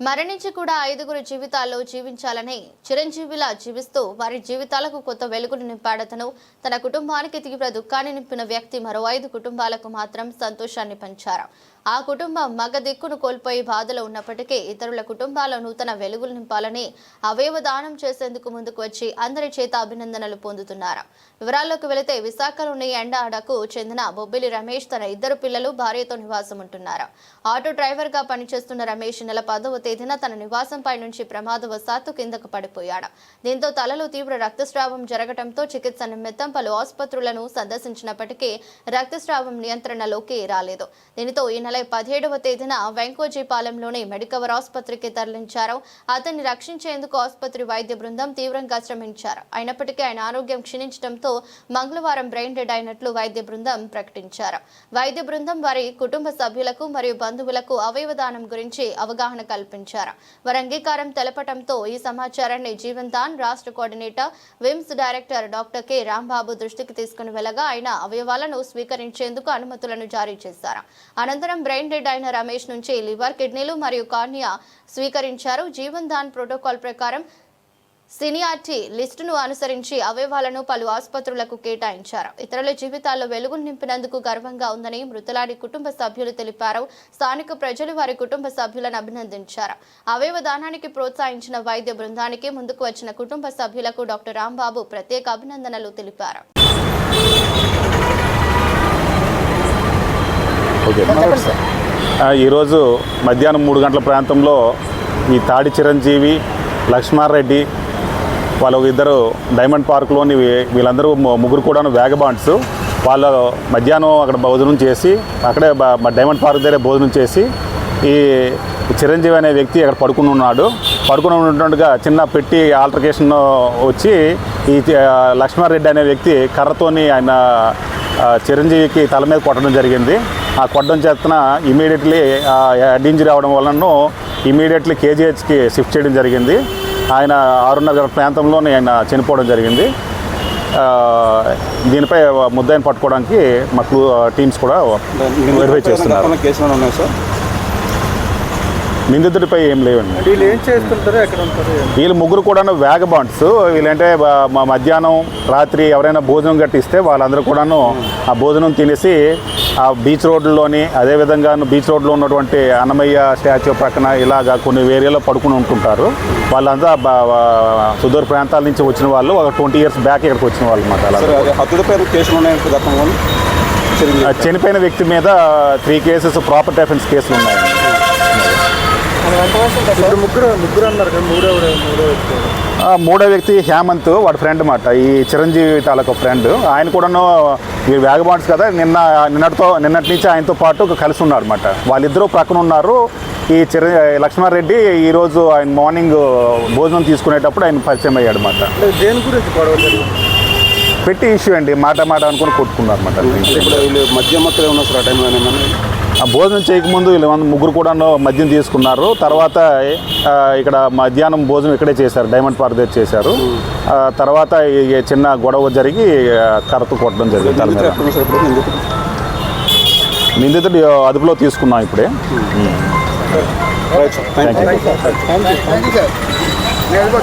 మరణించి కూడా ఐదుగురు జీవితాల్లో జీవించాలని చిరంజీవిలా జీవిస్తూ వారి జీవితాలకు కొత్త వెలుగును నింపాడతను తన కుటుంబానికి తీవ్ర దుఃఖాన్ని నింపిన వ్యక్తి మరో ఐదు కుటుంబాలకు మాత్రం సంతోషాన్ని పంచారు. ఆ కుటుంబం మగ దిక్కును కోల్పోయి బాధలో ఉన్నప్పటికీ ఇతరుల కుటుంబాల నూతన వెలుగులు నింపాలని అవయవ దానం చేసేందుకు ముందుకు వచ్చి అందరి చేత అభినందనలు పొందుతున్నారు. వివరాల్లోకి వెళితే విశాఖలోని ఎండాడకు చెందిన బొబ్బిలి రమేష్ తన ఇద్దరు పిల్లలు భార్యతో నివాసం ఉంటున్నారు ఆటో డ్రైవర్గా పనిచేస్తున్న రమేష్ నెల పదవ తేదీన తన నివాసంపై నుంచి ప్రమాదవశాత్తు కిందకు పడిపోయాడు. దీంతో తలలో తీవ్ర రక్తస్రావం జరగడంతో చికిత్స నిమిత్తం పలు ఆసుపత్రులను సందర్శించినప్పటికీ రక్తస్రావం నియంత్రణలోకి రాలేదు. దీనితో ఈ నెల పదిహేడవ తేదీన వెంకోజీపాలెంలోని మెడికవర్ ఆసుపత్రికి తరలించారు. అతన్ని రక్షించేందుకు ఆసుపత్రి వైద్య బృందం తీవ్రంగా శ్రమించారు. అయినప్పటికీ ఆయన ఆరోగ్యం క్షీణించడంతో మంగళవారం బ్రెయిన్ డెడ్ అయినట్లు వైద్య బృందం ప్రకటించారు. వైద్య బృందం వారి కుటుంబ సభ్యులకు మరియు బంధువులకు అవయవదానం గురించి అవగాహన కల్పించారు. వారి అంగీకారం తెలపడంతో ఈ సమాచారాన్ని జీవన్ దాన్ రాష్ట్ర coordinator VIMS director doctor K. Rambabu దృష్టికి తీసుకుని వెళ్ళగా ఆయన అవయవాలను స్వీకరించేందుకు అనుమతులను జారీ చేశారు. అనంతరం బ్రెయిన్ డెడ్ అయిన రమేష్ నుంచి లివర్ కిడ్నీలు మరియు కార్నియా స్వీకరించారు. జీవన్ దాన్ ప్రోటోకాల్ ప్రకారం సినియార్టీ లిస్టును అనుసరించి అవయవాలను పలు ఆసుపత్రులకు కేటాయించారు. ఇతరుల జీవితాల్లో వెలుగును నింపినందుకు గర్వంగా ఉందని మృతులాడి కుటుంబ సభ్యులు తెలిపారు. స్థానిక ప్రజలు వారి కుటుంబ సభ్యులను అభినందించారు. అవయవ దానానికి ప్రోత్సహించిన వైద్య బృందానికి ముందుకు వచ్చిన కుటుంబ సభ్యులకు డాక్టర్ రాంబాబు ప్రత్యేక అభినందనలు తెలిపారు. ఈరోజు మధ్యాహ్నం మూడు గంటల ప్రాంతంలో ఈ తాడి చిరంజీవి లక్ష్మారెడ్డి వాళ్ళు ఇద్దరు డైమండ్ పార్క్లోని వీళ్ళందరూ ముగ్గురు కూడా వేగబాండ్స్ వాళ్ళు మధ్యాహ్నం అక్కడ భోజనం చేసి అక్కడే డైమండ్ పార్క్ దగ్గర భోజనం చేసి ఈ చిరంజీవి అనే వ్యక్తి అక్కడ పడుకుని ఉన్నాడు. పడుకుని ఉన్నట్టుగా చిన్న పెట్టి ఆల్టర్కేషన్ వచ్చి ఈ చి- లక్ష్మారెడ్డి అనే వ్యక్తి కర్రతోని ఆయన చిరంజీవికి తల మీద కొట్టడం జరిగింది. ఆ కొట్టడం చేతన ఇమీడియట్లీ హెడ్ ఇంజరీ అవడం వలన ఇమీడియట్లీ కేజీహెచ్కి షిఫ్ట్ చేయడం జరిగింది. ఆయన ఆరున్నర ప్రాంతంలోనే ఆయన చనిపోవడం జరిగింది. దీనిపై ముద్దాయిని పట్టుకోవడానికి మా టీమ్స్ కూడా వెరిఫై చేస్తున్నారు గతంలో కేసులు ఉన్నాయి సార్ నిందితుడిపై ఏం లేవండి. వీళ్ళు ఏం చేస్తుంటారు ఎక్కడ ఉంటారు వీళ్ళు ముగ్గురు కూడా వేగబాండ్స్ వీళ్ళంటే మా మధ్యాహ్నం రాత్రి ఎవరైనా భోజనం గట్టిస్తే వాళ్ళందరూ కూడాను ఆ భోజనం తినేసి ఆ బీచ్ రోడ్లోని అదేవిధంగా బీచ్ రోడ్లో ఉన్నటువంటి అన్నమయ్య స్టాచ్యూ పక్కన ఇలాగా కొన్ని ఏరియాలో పడుకుని ఉంటుంటారు. వాళ్ళంతా సుదూర ప్రాంతాల నుంచి వచ్చిన వాళ్ళు ఒక ట్వంటీ ఇయర్స్ బ్యాక్ ఇక్కడికి వచ్చిన వాళ్ళు అన్నమాట కేసులు ఉన్నాయి చనిపోయిన వ్యక్తి మీద త్రీ కేసెస్ ప్రాపర్టీ అఫెన్స్ కేసులు ఉన్నాయండి. ఇప్పుడు ముగ్గురు ముగ్గురు అన్నారు మూడో మూడో వ్యక్తి మూడో వ్యక్తి హేమంత్ వాడి ఫ్రెండ్ అన్నమాట ఈ చిరంజీవి తాలూకు ఫ్రెండ్ ఆయన కూడాను వీరు వేగబాండ్స్ కదా నిన్న నిన్నటితో నిన్నటి నుంచి ఆయనతో పాటు కలిసి ఉన్నారు అనమాట వాళ్ళిద్దరూ ప్రక్కన ఉన్నారు. ఈ చిర లక్ష్మారెడ్డి ఈరోజు ఆయన మార్నింగ్ భోజనం తీసుకునేటప్పుడు ఆయన పరిచయం అయ్యాడు అనమాట దేని గురించి గొడవ పెట్టి ఇష్యూ అండి. మాట మాట అనుకుని కొట్టుకున్నారు అనమాట మధ్య మత్తులో ఉన్నారు సార్ ఆ టైంలో ఏమన్నా భోజనం చేయకముందు వీళ్ళు ముగ్గురు కూడా మద్యం తీసుకున్నారు. తర్వాత ఆ, ఇక్కడ మధ్యాహ్నం భోజనం ఇక్కడే చేశారు. డైమండ్ పార్క్ దగ్గర చేశారు. ఆ, తర్వాత ఈ చిన్న గొడవ జరిగి ఆ, కర్రతో కొట్టడం జరిగింది నిందితుడు అదుపులో తీసుకున్నాం ఇప్పుడే. Right sir thank you